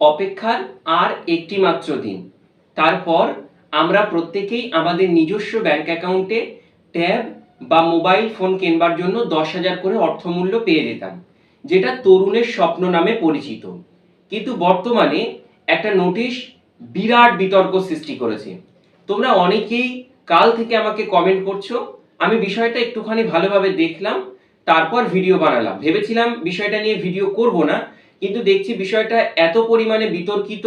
অপেক্ষার আর একটি মাত্র দিন। তারপর আমরা প্রত্যেকেই আমাদের নিজস্ব ব্যাংক অ্যাকাউন্টে ট্যাব বা মোবাইল ফোন কেনবার জন্য দশ হাজার করে অর্থমূল্য পেয়ে যেতাম, যেটা তরুণের স্বপ্ন নামে পরিচিত। কিন্তু বর্তমানে একটা নোটিশ বিরাট বিতর্ক সৃষ্টি করেছে। তোমরা অনেকেই কাল থেকে আমাকে কমেন্ট করছ, আমি বিষয়টা একটুখানি ভালোভাবে দেখলাম, তারপর ভিডিও বানালাম। ভেবেছিলাম বিষয়টা নিয়ে ভিডিও করব না কিন্তু দেখছি বিষয়টা এত পরিমাণে বিতর্কিত,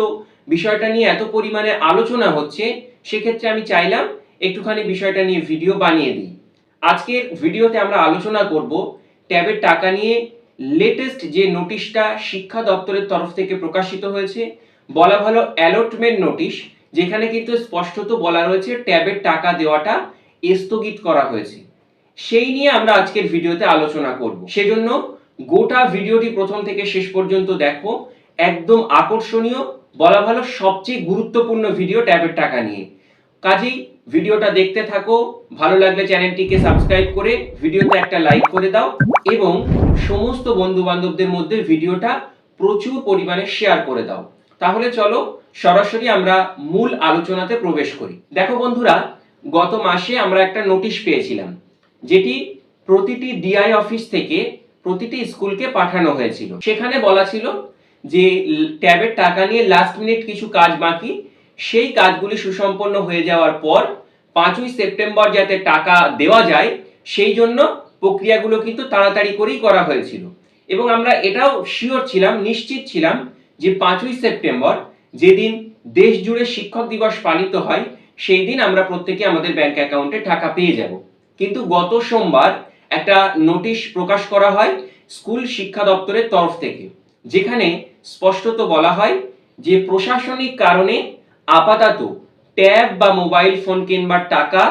বিষয়টা নিয়ে এত পরিমাণে আলোচনা হচ্ছে, সেক্ষেত্রে আমি চাইলাম একটুখানি বিষয়টা নিয়ে ভিডিও বানিয়ে দিই। আজকের ভিডিওতে আমরা আলোচনা করব ট্যাবের টাকা নিয়ে লেটেস্ট যে নোটিশটা শিক্ষা দপ্তরের তরফ থেকে প্রকাশিত হয়েছে, বলা ভালো অ্যালটমেন্ট নোটিশ যেখানে কিন্তু স্পষ্টত বলা রয়েছে ট্যাবের টাকা দেওয়াটা স্থগিত করা হয়েছে। সেই নিয়ে আমরা আজকের ভিডিওতে আলোচনা করব। সেজন্য গোটা ভিডিওটি প্রথম থেকে শেষ পর্যন্ত দেখো। একদম আকর্ষণীয়, বলা ভালো সবচেয়ে গুরুত্বপূর্ণ ভিডিও ট্যাবের টাকা নিয়ে। কাজেই ভিডিওটা দেখতে থাকো, ভালো লাগলে চ্যানেলটিকে সাবস্ক্রাইব করে ভিডিওতে একটা লাইক করে দাও এবং সমস্ত বন্ধু বান্ধবদের মধ্যে ভিডিওটা প্রচুর পরিমাণে শেয়ার করে দাও। তাহলে চলো, সরাসরি আমরা মূল আলোচনাতে প্রবেশ করি। দেখো বন্ধুরা, গত মাসে আমরা একটা নোটিশ পেয়েছিলাম, যেটি প্রতিটি ডিআই অফিস থেকে প্রতিটি স্কুলকে পাঠানো হয়েছিল। সেখানে বলা ছিল যে, ট্যাবের টাকা নিয়ে লাস্ট মিনিট কিছু কাজ বাকি। সেই কাজগুলি সুসম্পন্ন হয়ে যাওয়ার পর, পাঁচই সেপ্টেম্বর যাতে টাকা দেওয়া যায়, সেই জন্য প্রক্রিয়াগুলো কিন্তু তাড়াতাড়ি করেই করা হয়েছিল। এবং আমরা এটাও শিওর ছিলাম, নিশ্চিত ছিলাম যে পাঁচই সেপ্টেম্বর যেদিন দেশ জুড়ে শিক্ষক দিবস পালিত হয়, সেই দিন আমরা প্রত্যেকে আমাদের ব্যাংক অ্যাকাউন্টে টাকা পেয়ে যাব। কিন্তু গত সোমবার একটা নোটিশ প্রকাশ করা হয় স্কুল শিক্ষা দপ্তরের তরফ থেকে, যেখানে স্পষ্টত বলা হয় যে প্রশাসনিক কারণে আপাতত ট্যাব বা মোবাইল ফোন কিনবার টাকা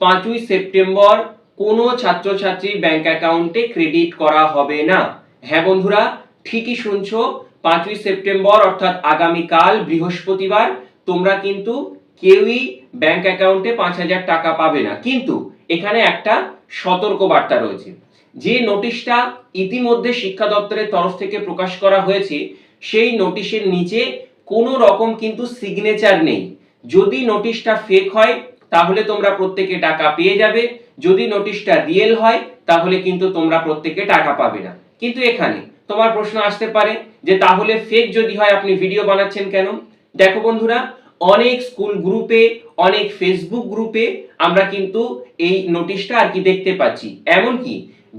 পাঁচই সেপ্টেম্বর কোনো ছাত্রছাত্রীর ব্যাংক অ্যাকাউন্টে ক্রেডিট করা হবে না। হ্যাঁ বন্ধুরা, ঠিকই শুনছো, পাঁচই সেপ্টেম্বর অর্থাৎ আগামীকাল বৃহস্পতিবার তোমরা কিন্তু কেউই ব্যাংক অ্যাকাউন্টে পাঁচ হাজার টাকা পাবে না। কিন্তু এখানে একটা সতর্ক বার্তা রয়েছে। যে নোটিশটা ইতিমধ্যে শিক্ষা দপ্তরের তরফ থেকে প্রকাশ করা হয়েছে, সেই নোটিশের নিচে কোনো রকম কিন্তু সিগনেচার নেই। যদি নোটিশটা ফেক হয়, তাহলে তোমরা প্রত্যেকে টাকা পেয়ে যাবে। যদি নোটিশটা রিয়েল হয়, তাহলে কিন্তু তোমরা প্রত্যেকে টাকা পাবে না। কিন্তু এখানে তোমার প্রশ্ন আসতে পারে যে, তাহলে ফেক যদি হয়, আপনি ভিডিও বানাচ্ছেন কেন? দেখো বন্ধুরা অনেক স্কুল গ্রুপে, অনেক ফেসবুক গ্রুপে আমরা কিন্তু এই নোটিশটা আর কি দেখতে পাচ্ছি। এমনকি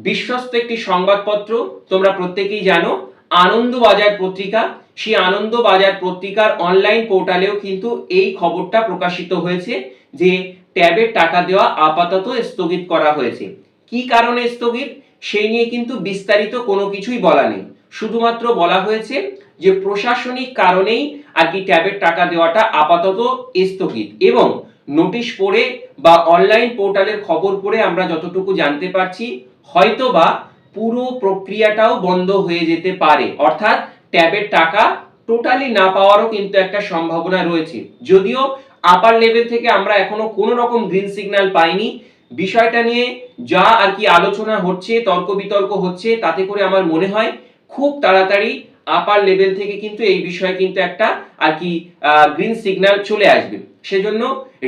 বিশ্বস্ত একটি সংবাদপত্র তোমরা প্রত্যেকেই জানো, আনন্দবাজার পত্রিকা। সেই আনন্দবাজার পত্রিকার অনলাইন পোর্টালেও কিন্তু এই খবরটা প্রকাশিত হয়েছে যে ট্যাবের টাকা দেওয়া আপাতত স্থগিত করা হয়েছে। কি কারণে স্থগিত? সেই নিয়ে কিন্তু বিস্তারিত কোনো কিছুই বলা নেই। শুধুমাত্র বলা হয়েছে যে প্রশাসনিক কারণেই আর কি ট্যাবের টাকা দেওয়াটা আপাতত স্থগিত। এবং নোটিশ পড়ে বা অনলাইন পোর্টালের খবর পড়ে আমরা যতটুকু জানতে পারছি হয়তো বা পুরো প্রক্রিয়াটাও বন্ধ হয়ে যেতে পারে। অর্থাৎ ট্যাবের টাকা টোটালি না পাওয়ারও কিন্তু একটা সম্ভাবনা রয়েছে। যদিও আপার লেভেল থেকে আমরা এখনও কোনো রকম গ্রিন সিগন্যাল পাইনি। বিষয়টা নিয়ে যা আর কি আলোচনা হচ্ছে, তর্ক বিতর্ক হচ্ছে, তাতে করে আমার মনে হয় খুব তাড়াতাড়ি আপার লেভেল থেকে কিন্তু এই বিষয়ে কিন্তু একটা আর কি গ্রিন সিগন্যাল চলে আসবে। সেজন্য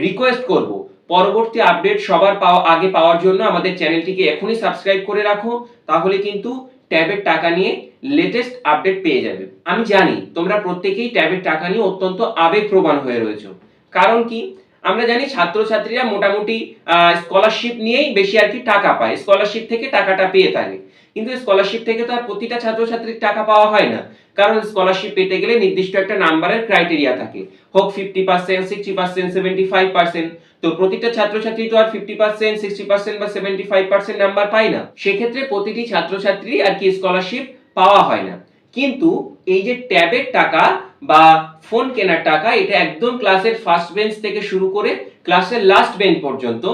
রিকোয়েস্ট করব, পরবর্তী আপডেট সবার পাওয়া, আগে পাওয়ার জন্য আমাদের চ্যানেলটিকে এখনই সাবস্ক্রাইব করে রাখো, তাহলে কিন্তু ট্যাবের টাকা নিয়ে লেটেস্ট আপডেট পেয়ে যাবে। আমি জানি তোমরা প্রত্যেকেই ট্যাবের টাকা নিয়ে অত্যন্ত আবেগপ্রবণ হয়ে রয়েছো। কারণ কি? আমরা জানি ছাত্রছাত্রীরা মোটামুটি স্কলারশিপ নিয়েই বেশি আর কি টাকা পায়। স্কলারশিপ থেকে টাকাটা পেয়ে থাকে। কিন্তু স্কলারশিপ থেকে তো আর প্রতিটা ছাত্রছাত্রীর টাকা পাওয়া হয় না। কারণ স্কলারশিপ পেতে গেলে নির্দিষ্ট একটা নাম্বারের ক্রাইটেরিয়া থাকে। হোক fifty percent sixty percent seventy five percent তো প্রতিটা ছাত্রছাত্রী তো আর ফিফটি পার্সেন্ট সিক্সটি পার্সেন্ট বা সেভেন্টি ফাইভ পার্সেন্ট নাম্বার পায় না। সেক্ষেত্রে প্রতিটি ছাত্রছাত্রী আর কি স্কলারশিপ পাওয়া হয় না। কিন্তু এই যে ট্যাবের টাকা বা ফোন কেনার টাকা, এটা একদম ক্লাসের ফার্স্ট বেঞ্চ থেকে শুরু করে ক্লাসের লাস্ট বেঞ্চ পর্যন্ত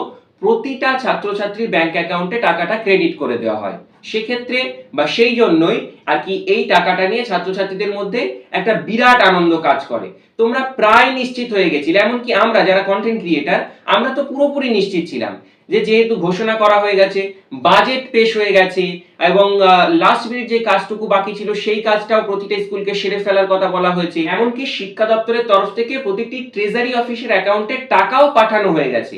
প্রতিটা ছাত্রছাত্রীর ব্যাংক অ্যাকাউন্টে টাকাটা ক্রেডিট করে দেওয়া হয়। সেক্ষেত্রে বা সেই জন্যই আর কি এই টাকাটা নিয়ে ছাত্রছাত্রীদের মধ্যে একটা বিরাট আনন্দ কাজ করে। তোমরা প্রায় নিশ্চিত হয়ে গেছিলে, এমনকি আমরা যারা কন্টেন্ট ক্রিয়েটার আমরা তো পুরোপুরি নিশ্চিত ছিলাম যে যেহেতু ঘোষণা করা হয়ে গেছে বাজেট পেশ হয়ে গেছে, এবং লাস্ট মিনিট যে কাজটুকু বাকি ছিল, সেই কাজটাও প্রতিটা স্কুলকে সেরে ফেলার কথা বলা হয়েছে। এমনকি শিক্ষা দপ্তরের তরফ থেকে প্রতিটি ট্রেজারি অফিসের অ্যাকাউন্টে টাকাও পাঠানো হয়ে গেছে।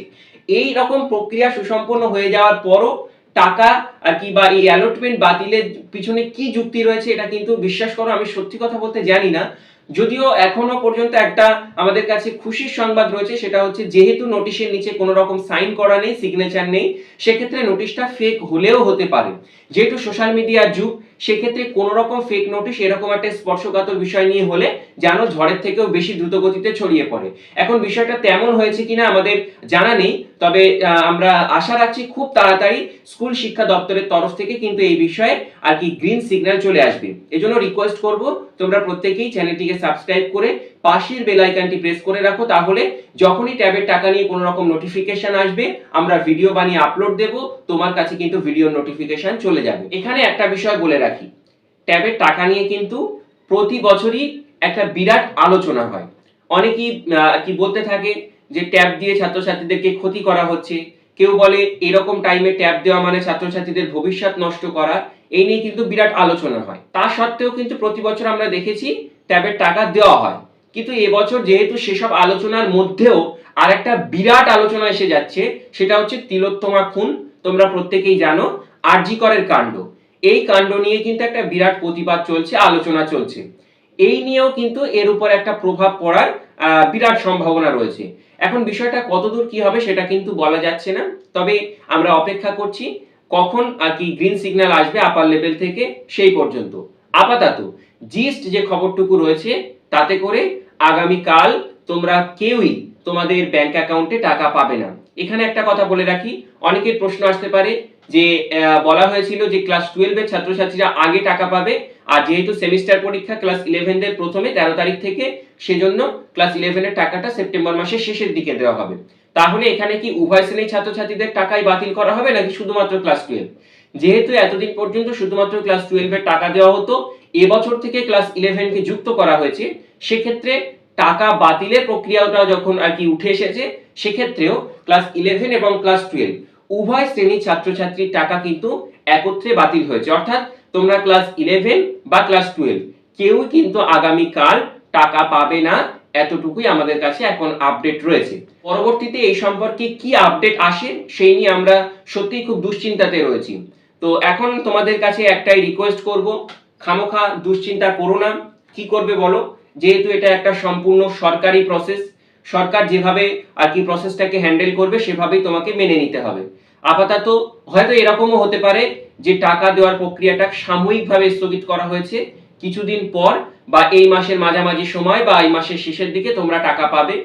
এই রকম প্রক্রিয়া সুসম্পন্ন হয়ে যাওয়ার পরও টাকা আর কি বা এই অ্যালটমেন্ট বাতিলের পিছনে কি যুক্তি রয়েছে, এটা কিন্তু বিশ্বাস করো, আমি সত্যি কথা বলতে জানি না। যদিও এখনও পর্যন্ত একটা আমাদের কাছে খুশির সংবাদ রয়েছে, সেটা হচ্ছে যেহেতু নোটিশের নিচে কোনো রকম সাইন করা নেই, সিগনেচার নেই, সেক্ষেত্রে নোটিশটা ফেক হলেও হতে পারে। যেহেতু সোশ্যাল মিডিয়ার যুগ, সেক্ষেত্রে কোনো রকম ফেক নোটিশ এরকম একটা স্পর্শকাতর বিষয় নিয়ে হলে যেন ঝড়ের থেকেও বেশি দ্রুত গতিতে ছড়িয়ে পড়ে। এখন বিষয়টা তেমন হয়েছে কিনা আমাদের জানা নেই, তবে আমরা আশা রাখছি খুব তাড়াতাড়ি স্কুল শিক্ষা দপ্তরের তরফ থেকে কিন্তু এই বিষয়ে আর কি গ্রিন সিগন্যাল চলে আসবে। এজন্য রিকোয়েস্ট করব, তোমরা প্রত্যেকেই চ্যানেলটিকে সাবস্ক্রাইব করে পাশের বেল আইকনটি প্রেস করে রাখো, তাহলে যখনই ট্যাবের টাকা নিয়ে কোনো রকম নোটিফিকেশন আসবে, আমরা ভিডিও বানিয়ে আপলোড দেব, তোমার কাছে কিন্তু ভিডিও নোটিফিকেশন চলে যাবে। এখানে একটা বিষয় বলে রাখি, ট্যাবের টাকা নিয়ে কিন্তু প্রতি বছরই একটা বিরাট আলোচনা হয়। অনেকেই কি বলতে থাকে যে ট্যাব দিয়ে ছাত্রছাত্রীদেরকে ক্ষতি করা হচ্ছে, কেউ বলে এরকম টাইমে ট্যাব দেওয়া মানে ছাত্রছাত্রীদের ভবিষ্যৎ নষ্ট করা, এই নিয়ে কিন্তু বিরাট আলোচনা হয়। তা সত্ত্বেও কিন্তু প্রতি বছর আমরা দেখেছি ট্যাবের টাকা দেওয়া হয়। কিন্তু এবছর যেহেতু সেসব আলোচনার মধ্যেও আর একটা বিরাট আলোচনা এসে যাচ্ছে, সেটা হচ্ছে তিলোত্তমা খুন। তোমরা প্রত্যেকেই জানো, আরজি করের কাণ্ড। এই কাণ্ড নিয়ে কিন্তু একটা বিরাট প্রতিবাদ চলছে, আলোচনা চলছে। এই নিয়েও কিন্তু এর উপর একটা প্রভাব পড়ার বিরাট সম্ভাবনা রয়েছে। এখন বিষয়টা কতদূর কি হবে সেটা কিন্তু বলা যাচ্ছে না। তবে আমরা অপেক্ষা করছি, কখন আর কি গ্রিন সিগন্যাল আসবে আপার লেভেল থেকে সেই পর্যন্ত। আপাতত জিস্ট যে খবরটুকু রয়েছে, তাতে করে আগামীকাল তোমরা কেউই তোমাদের ব্যাংক অ্যাকাউন্টে টাকা পাবে না। এখানে একটা কথা বলে রাখি, অনেকের প্রশ্ন আসতে পারে যে বলা হয়েছিল যে ক্লাস টুয়েলভের ছাত্রছাত্রীরা আগে টাকা পাবে, আর যেহেতু সেমিস্টার পরীক্ষা ক্লাস ইলেভেনদের প্রথমে তেরো তারিখ থেকে, সেজন্য ক্লাস ইলেভেনের টাকাটা সেপ্টেম্বর মাসের শেষের দিকে দেওয়া হবে। তাহলে এখানে কি উভয় শ্রেণির ছাত্রছাত্রীদের টাকাই বাতিল করা হবে, নাকি শুধুমাত্র ক্লাস টুয়েলভ যেহেতু এতদিন পর্যন্ত শুধুমাত্র ক্লাস টুয়েলভের টাকা দেওয়া হতো এবছর থেকে ক্লাস ইলেভেনকে যুক্ত করা হয়েছে, সেক্ষেত্রে টাকা বাতিলের প্রক্রিয়াটা যখন আর কি উঠে এসেছে, সেক্ষেত্রেও ক্লাস ইলেভেন এবং ক্লাস টুয়েলভ উভয় শ্রেণির ছাত্রছাত্রীর টাকা কিন্তু একত্রে বাতিল হয়েছে। অর্থাৎ তোমরা ক্লাস ইলেভেন বা ক্লাস টুয়েলভ কেউই কিন্তু আগামীকাল টাকা পাবে না, এতটুকুই আমাদের কাছে এখন আপডেট রয়েছে। পরবর্তীতে এই সম্পর্কে কি আপডেট আসে, সেই নিয়ে আমরা সত্যিই খুব দুশ্চিন্তাতে রয়েছি। তো এখন তোমাদের কাছে একটাই রিকোয়েস্ট করব খামোখা দুশ্চিন্তা করো না। কি করবে বলো? যেহেতু এটা একটা সম্পূর্ণ সরকারি প্রসেস সরকার যেভাবে আর কি প্রসেসটাকে হ্যান্ডেল করবে, সেভাবেই তোমাকে মেনে নিতে হবে। আপাতত হয়তো এরকমও হতে পারে যে টাকা দেওয়ার প্রক্রিয়াটা সাময়িকভাবে স্থগিত করা হয়েছে। কিছুদিন পর বা এই মাসের মাঝামাঝি সময় বা এই মাসের শেষের দিকে তোমরা টাকা পাবে।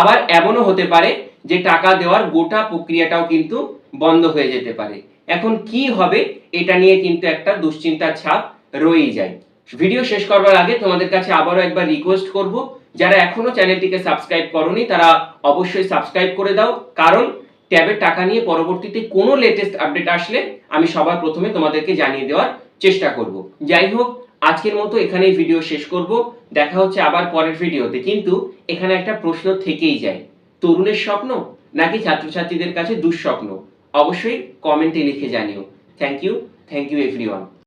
আবার এমনও হতে পারে যে টাকা দেওয়ার গোটা প্রক্রিয়াটাও কিন্তু বন্ধ হয়ে যেতে পারে। এখন কি হবে, এটা নিয়ে কিন্তু একটা দুশ্চিন্তার ছাপ রয়েই যায়। ভিডিও শেষ করবার আগে তোমাদের কাছে আবারও একবার রিকোয়েস্ট করব, যারা এখনও চ্যানেলটিকে সাবস্ক্রাইব করনি, তারা অবশ্যই সাবস্ক্রাইব করে দাও, কারণ ট্যাবের টাকা নিয়ে পরবর্তীতে কোনো লেটেস্ট আপডেট আসলে আমি সবার প্রথমে তোমাদেরকে জানিয়ে দেওয়ার চেষ্টা করব। যাই হোক, আজকের মতো এখানেই ভিডিও শেষ করব, দেখা হচ্ছে আবার পরের ভিডিওতে কিন্তু এখানে একটা প্রশ্ন থেকেই যায়, তরুণের স্বপ্ন নাকি ছাত্রছাত্রীদের কাছে দুঃস্বপ্ন? অবশ্যই কমেন্টে লিখে জানিও। Thank you thank you everyone